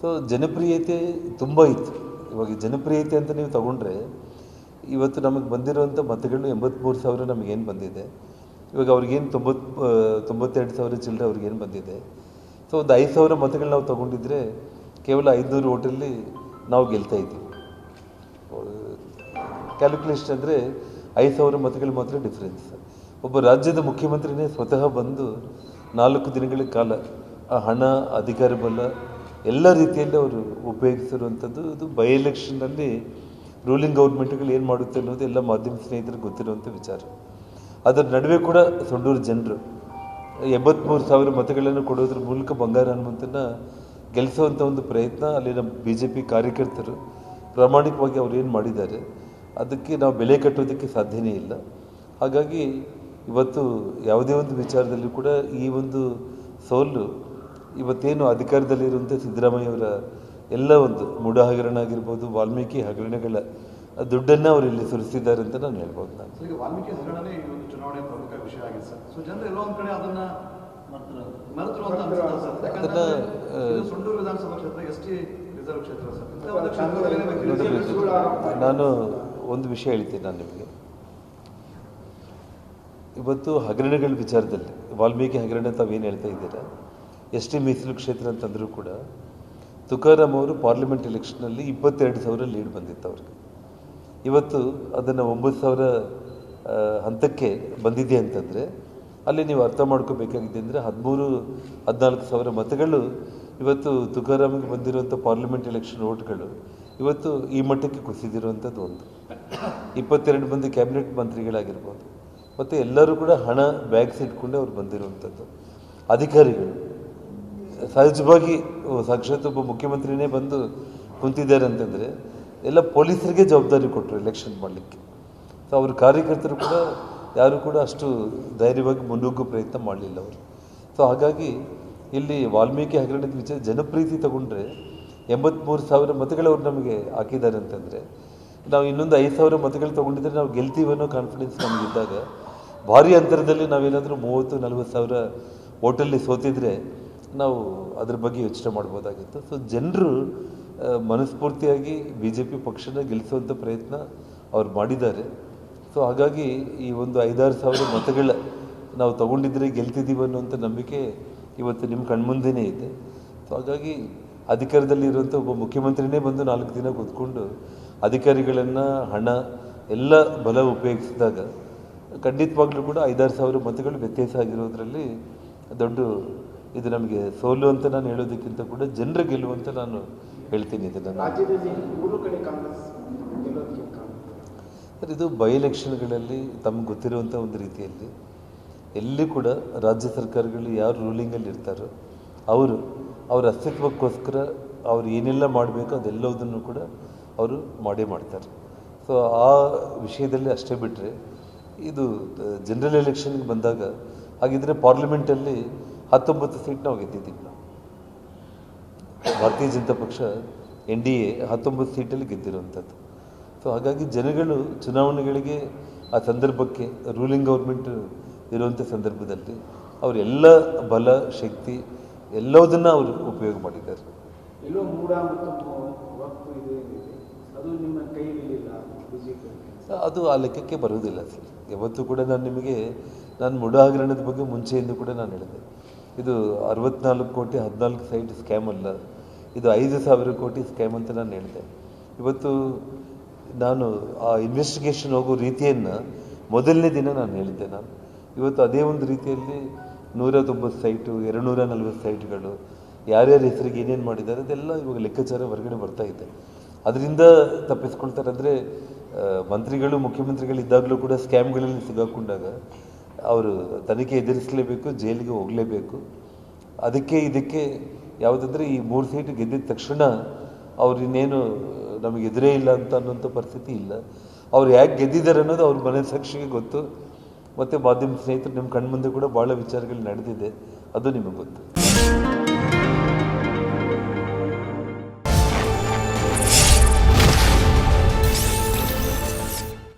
So, ಜನಪ್ರಿಯತೆ ತುಂಬ ಇತ್ತು. ಇವಾಗ ಜನಪ್ರಿಯತೆ ಅಂತ ನೀವು ತಗೊಂಡ್ರೆ, ಇವತ್ತು ನಮಗೆ ಬಂದಿರುವಂಥ ಮತಗಳು ಎಂಬತ್ತ್ಮೂರು ಸಾವಿರ ನಮಗೇನು ಬಂದಿದೆ. ಇವಾಗ ಅವ್ರಿಗೇನು ತೊಂಬತ್ತು ತೊಂಬತ್ತೆರಡು ಸಾವಿರ ಚಿಲ್ಲರೆ ಅವ್ರಿಗೇನು ಬಂದಿದೆ. ಸೊ, ಒಂದು ಐದು ಸಾವಿರ ಮತಗಳು ನಾವು ತೊಗೊಂಡಿದ್ರೆ ಕೇವಲ ಐದುನೂರು ಓಟಲ್ಲಿ ನಾವು ಗೆಲ್ತಾ ಇದ್ದೀವಿ. ಕ್ಯಾಲ್ಕುಲೇಷನ್ ಅಂದರೆ ಐದು ಸಾವಿರ ಮತಗಳು ಮಾತ್ರ ಡಿಫ್ರೆನ್ಸ್ ಒಬ್ಬ ರಾಜ್ಯದ ಮುಖ್ಯಮಂತ್ರಿನೇ ಸ್ವತಃ ಬಂದು ನಾಲ್ಕು ದಿನಗಳ ಕಾಲ ಆ ಹಣ, ಅಧಿಕಾರ, ಬಲ ಎಲ್ಲ ರೀತಿಯಲ್ಲಿ ಅವರು ಉಪಯೋಗಿಸಿರುವಂಥದ್ದು. ಇದು ಬೈ ಎಲೆಕ್ಷನ್ನಲ್ಲಿ ರೂಲಿಂಗ್ ಗೌರ್ಮೆಂಟ್ಗಳು ಏನು ಮಾಡುತ್ತೆ ಅನ್ನೋದು ಎಲ್ಲ ಮಾಧ್ಯಮ ಸ್ನೇಹಿತರಿಗೆ ಗೊತ್ತಿರುವಂಥ ವಿಚಾರ. ಅದರ ನಡುವೆ ಕೂಡ ಸೊಂಡೂರು ಜನರು ಎಂಬತ್ತ್ಮೂರು ಸಾವಿರ ಮತಗಳನ್ನು ಕೊಡೋದ್ರ ಮೂಲಕ ಬಂಗಾರ ಹನುಮಂತನ ಗೆಲ್ಲಿಸುವಂಥ ಒಂದು ಪ್ರಯತ್ನ ಅಲ್ಲಿನ ಬಿ ಜೆ ಪಿ ಕಾರ್ಯಕರ್ತರು ಪ್ರಾಮಾಣಿಕವಾಗಿ ಅವ್ರು ಏನು ಮಾಡಿದ್ದಾರೆ, ಅದಕ್ಕೆ ನಾವು ಬೆಲೆ ಕಟ್ಟೋದಕ್ಕೆ ಸಾಧ್ಯನೇ ಇಲ್ಲ. ಹಾಗಾಗಿ ಇವತ್ತು ಯಾವುದೇ ಒಂದು ವಿಚಾರದಲ್ಲಿ ಕೂಡ ಈ ಒಂದು ಸೋಲು ಇವತ್ತೇನು ಅಧಿಕಾರದಲ್ಲಿರುವಂಥ ಸಿದ್ದರಾಮಯ್ಯವರ ಎಲ್ಲ ಒಂದು ಮೂಢ ಹಗರಣ ಆಗಿರ್ಬೋದು ವಾಲ್ಮೀಕಿ ಹಗರಣಗಳ ದುಡ್ಡನ್ನು ಅವರು ಇಲ್ಲಿ ಸುರಿಸಿದ್ದಾರೆ ಅಂತ ನಾನು ಹೇಳ್ಬೋದು ನಾನು. ಈಗ ವಾಲ್ಮೀಕಿ ಹಗರಣನೇ ಈ ಒಂದು ಚುನಾವಣೆ ಪ್ರಮುಖ ವಿಷಯ ಆಗಿದೆ ಸರ್. ಸೊ ಜನರು ಎಲ್ಲೋ ಒಂದ್ ಕಡೆ ಅದನ್ನ ಮರೆತರು ಅಂತ ಅನ್ಸುತ್ತೆ ಸರ್. ಯಾಕಂದ್ರೆ ಸುಂಡೂರು ವಿಧಾನಸಭಾ ಕ್ಷೇತ್ರ ಎಸ್ ಟಿ ರಿಸರ್ವ್ ಕ್ಷೇತ್ರ ಸರ್. ಇಂಥ ಒಂದು ಕ್ಷೇತ್ರದಲ್ಲಿ ನಾನು ಒಂದು ವಿಷಯ ಹೇಳ್ತೀನಿ ನಾನು ನಿಮಗೆ. ಇವತ್ತು ಹಗರಣಗಳ ವಿಚಾರದಲ್ಲಿ ವಾಲ್ಮೀಕಿ ಹಗರಣ ತಾವೇನು ಹೇಳ್ತಾ ಇದ್ದೀರಾ? ಎಸ್ ಟಿ ಮೀಸಲು ಕ್ಷೇತ್ರ ಅಂತಂದರೂ ಕೂಡ ತುಕಾರಾಮ್ ಅವರು ಪಾರ್ಲಿಮೆಂಟ್ ಎಲೆಕ್ಷನಲ್ಲಿ ಇಪ್ಪತ್ತೆರಡು ಸಾವಿರ ಲೀಡ್ ಬಂದಿತ್ತು ಅವ್ರಿಗೆ. ಇವತ್ತು ಅದನ್ನು ಒಂಬತ್ತು ಸಾವಿರ ಹಂತಕ್ಕೆ ಬಂದಿದೆ ಅಂತಂದರೆ ಅಲ್ಲಿ ನೀವು ಅರ್ಥ ಮಾಡ್ಕೋಬೇಕಾಗಿದೆ ಅಂದರೆ ಹದಿಮೂರು, ಹದಿನಾಲ್ಕು ಸಾವಿರ ಮತಗಳು ಇವತ್ತು ತುಕಾರಾಮ್ಗೆ ಬಂದಿರುವಂಥ ಪಾರ್ಲಿಮೆಂಟ್ ಎಲೆಕ್ಷನ್ ಓಟ್ಗಳು ಇವತ್ತು ಈ ಮಟ್ಟಕ್ಕೆ ಕುಸಿದಿರುವಂಥದ್ದು ಒಂದು. ಇಪ್ಪತ್ತೆರಡು ಮಂದಿ ಕ್ಯಾಬಿನೆಟ್ ಮಂತ್ರಿಗಳಾಗಿರ್ಬೋದು, ಮತ್ತು ಎಲ್ಲರೂ ಕೂಡ ಹಣ ಬ್ಯಾಗ್ಸ್ ಇಟ್ಕೊಂಡೆ ಅವ್ರು ಬಂದಿರುವಂಥದ್ದು. ಅಧಿಕಾರಿಗಳು ಸಹಜವಾಗಿ ಸಾಕ್ಷಾತ್ ಒಬ್ಬ ಮುಖ್ಯಮಂತ್ರಿನೇ ಬಂದು ಕುಂತಿದ್ದಾರೆ ಅಂತಂದರೆ, ಎಲ್ಲ ಪೊಲೀಸರಿಗೆ ಜವಾಬ್ದಾರಿ ಕೊಟ್ಟರು ಎಲೆಕ್ಷನ್ ಮಾಡಲಿಕ್ಕೆ. ಸೊ ಅವ್ರ ಕಾರ್ಯಕರ್ತರು ಕೂಡ, ಯಾರು ಕೂಡ ಅಷ್ಟು ಧೈರ್ಯವಾಗಿ ಮುನ್ನುಗ್ಗೋ ಪ್ರಯತ್ನ ಮಾಡಲಿಲ್ಲ ಅವರು. ಸೊ ಹಾಗಾಗಿ ಇಲ್ಲಿ ವಾಲ್ಮೀಕಿ ಹಗರಣದ ವಿಚಾರ ಜನಪ್ರೀತಿ ತಗೊಂಡ್ರೆ ಎಂಬತ್ತ್ಮೂರು ಸಾವಿರ ಮತಗಳವರು ನಮಗೆ ಹಾಕಿದ್ದಾರೆ ಅಂತಂದರೆ, ನಾವು ಇನ್ನೊಂದು ಐದು ಸಾವಿರ ಮತಗಳು ತೊಗೊಂಡಿದ್ರೆ ನಾವು ಗೆಲ್ತೀವಿ ಅನ್ನೋ ಕಾನ್ಫಿಡೆನ್ಸ್ ನಮಗಿದ್ದಾಗ ಭಾರಿ ಅಂತರದಲ್ಲಿ ನಾವೇನಾದರೂ ಮೂವತ್ತು, ನಲ್ವತ್ತು ಸಾವಿರ ಓಟಲ್ಲಿ ಸೋತಿದ್ರೆ ನಾವು ಅದ್ರ ಬಗ್ಗೆ ಯೋಚನೆ ಮಾಡ್ಬೋದಾಗಿತ್ತು. ಸೊ ಜನರು ಮನಸ್ಫೂರ್ತಿಯಾಗಿ ಬಿ ಜೆ ಪಿ ಪಕ್ಷನ ಗೆಲ್ಲಿಸುವಂಥ ಪ್ರಯತ್ನ ಅವ್ರು ಮಾಡಿದ್ದಾರೆ. ಸೊ ಹಾಗಾಗಿ ಈ ಒಂದು ಐದಾರು ಸಾವಿರ ಮತಗಳ ನಾವು ತಗೊಂಡಿದ್ರೆ ಗೆಲ್ತಿದ್ದೀವಿ ಅನ್ನುವಂಥ ನಂಬಿಕೆ ಇವತ್ತು ನಿಮ್ಮ ಕಣ್ಮುಂದೆನೇ ಇದೆ. ಸೊ ಹಾಗಾಗಿ ಅಧಿಕಾರದಲ್ಲಿ ಇರುವಂಥ ಒಬ್ಬ ಮುಖ್ಯಮಂತ್ರಿನೇ ಬಂದು ನಾಲ್ಕು ದಿನ ಕೂತ್ಕೊಂಡು ಅಧಿಕಾರಿಗಳನ್ನು, ಹಣ, ಎಲ್ಲ ಬಲ ಉಪಯೋಗಿಸಿದಾಗ ಖಂಡಿತವಾಗ್ಲೂ ಕೂಡ ಐದಾರು ಸಾವಿರ ಮತಗಳು ವ್ಯತ್ಯಾಸ ಆಗಿರೋದ್ರಲ್ಲಿ ದೊಡ್ಡ ಇದು ನಮಗೆ ಸೋಲು ಅಂತ ನಾನು ಹೇಳೋದಕ್ಕಿಂತ ಕೂಡ ಜನರ ಗೆಲುವು ಅಂತ ನಾನು ಹೇಳ್ತೀನಿ ಇದನ್ನು. ಸರ್ ಇದು ಬೈ ಎಲೆಕ್ಷನ್ಗಳಲ್ಲಿ ತಮ್ಗೆ ಗೊತ್ತಿರುವಂಥ ಒಂದು ರೀತಿಯಲ್ಲಿ ಎಲ್ಲಿ ಕೂಡ ರಾಜ್ಯ ಸರ್ಕಾರಗಳು ಯಾರು ರೂಲಿಂಗಲ್ಲಿ ಇರ್ತಾರೋ ಅವರು ಅವರ ಅಸ್ತಿತ್ವಕ್ಕೋಸ್ಕರ ಅವ್ರು ಏನೆಲ್ಲ ಮಾಡಬೇಕು ಅದೆಲ್ಲದನ್ನು ಕೂಡ ಅವರು ಮಾಡೇ ಮಾಡ್ತಾರೆ. ಸೊ ಆ ವಿಷಯದಲ್ಲಿ ಅಷ್ಟೇ ಬಿಟ್ಟರೆ ಇದು ಜನರಲ್ ಎಲೆಕ್ಷನ್ಗೆ ಬಂದಾಗ ಹಾಗಿದ್ದರೆ ಪಾರ್ಲಿಮೆಂಟಲ್ಲಿ ಹತ್ತೊಂಬತ್ತು ಸೀಟ್ ನಾವು ಗೆದ್ದಿದ್ದೀವಿ ನಾವು ಭಾರತೀಯ ಜನತಾ ಪಕ್ಷ ಎನ್ ಡಿ ಎ ಹತ್ತೊಂಬತ್ತು ಸೀಟಲ್ಲಿ ಗೆದ್ದಿರುವಂಥದ್ದು. ಸೊ ಹಾಗಾಗಿ ಜನಗಳು ಚುನಾವಣೆಗಳಿಗೆ ಆ ಸಂದರ್ಭಕ್ಕೆ ರೂಲಿಂಗ್ ಗೌರ್ಮೆಂಟ್ ಇರುವಂಥ ಸಂದರ್ಭದಲ್ಲಿ ಅವರೆಲ್ಲ ಬಲ ಶಕ್ತಿ ಎಲ್ಲದನ್ನು ಅವರು ಉಪಯೋಗ ಮಾಡಿದ್ದಾರೆ. ಎಲ್ಲೋ ಮೂಡ ಮತ್ತು ವಕ್ಫ್ ಇದೆ ಅದು ನಿಮ್ಮ ಆ ಲೆಕ್ಕಕ್ಕೆ ಬರುವುದಿಲ್ಲ ಸರ್. ಯಾವತ್ತೂ ಕೂಡ ನಾನು ನಿಮಗೆ ನಾನು ಮುಡ ಹಗರಣದ ಬಗ್ಗೆ ಮುಂಚೆಯಿಂದ ಕೂಡ ನಾನು ಹೇಳಿದೆ. ಇದು ಅರವತ್ನಾಲ್ಕು ಕೋಟಿ, ಹದಿನಾಲ್ಕು ಸೈಟ್ ಸ್ಕ್ಯಾಮ್ ಅಲ್ಲ. ಇದು ಐದು ಸಾವಿರ ಕೋಟಿ ಸ್ಕ್ಯಾಮ್ ಅಂತ ನಾನು ಹೇಳಿದೆ. ಇವತ್ತು ನಾನು ಆ ಇನ್ವೆಸ್ಟಿಗೇಷನ್ ಹೋಗೋ ರೀತಿಯನ್ನು ಮೊದಲನೇ ದಿನ ನಾನು ಹೇಳಿದ್ದೆ ನಾನು. ಇವತ್ತು ಅದೇ ಒಂದು ರೀತಿಯಲ್ಲಿ ನೂರ ತೊಂಬತ್ತು ಸೈಟು ಎರಡು ನೂರ ನಲ್ವತ್ತು ಸೈಟ್ಗಳು, ಯಾರ್ಯಾರ ಹೆಸರಿಗೆ ಏನೇನು ಮಾಡಿದ್ದಾರೆ ಅದೆಲ್ಲ ಇವಾಗ ಲೆಕ್ಕಾಚಾರ ಹೊರಗಡೆ ಬರ್ತಾ ಇದೆ. ಅದರಿಂದ ತಪ್ಪಿಸ್ಕೊಳ್ತಾರೆ ಅಂದರೆ ಮಂತ್ರಿಗಳು, ಮುಖ್ಯಮಂತ್ರಿಗಳು ಇದ್ದಾಗಲೂ ಕೂಡ ಸ್ಕ್ಯಾಮ್ಗಳಲ್ಲಿ ಸಿಗಾಕೊಂಡಾಗ ಅವರು ತನಿಖೆ ಎದುರಿಸಲೇಬೇಕು, ಜೈಲಿಗೆ ಹೋಗಲೇಬೇಕು. ಅದಕ್ಕೆ ಇದಕ್ಕೆ ಯಾವುದಂದ್ರೆ ಈ ಮೂರು ಸೀಟು ಗೆದ್ದಿದ ತಕ್ಷಣ ಅವ್ರು ಇನ್ನೇನು ನಮಗೆ ಎದುರೇ ಇಲ್ಲ ಅಂತ ಅನ್ನೋಂಥ ಪರಿಸ್ಥಿತಿ ಇಲ್ಲ. ಅವ್ರು ಯಾಕೆ ಗೆದ್ದಿದ್ದಾರೆ ಅನ್ನೋದು ಅವ್ರ ಮನಸ್ಸಾಕ್ಷಿಗೆ ಗೊತ್ತು. ಮತ್ತು ಮಾಧ್ಯಮ ಸ್ನೇಹಿತರು ನಿಮ್ಮ ಕಣ್ಮುಂದೆ ಕೂಡ ಭಾಳ ವಿಚಾರಗಳು ನಡೆದಿದೆ. ಅದು ನಿಮಗೆ ಗೊತ್ತು.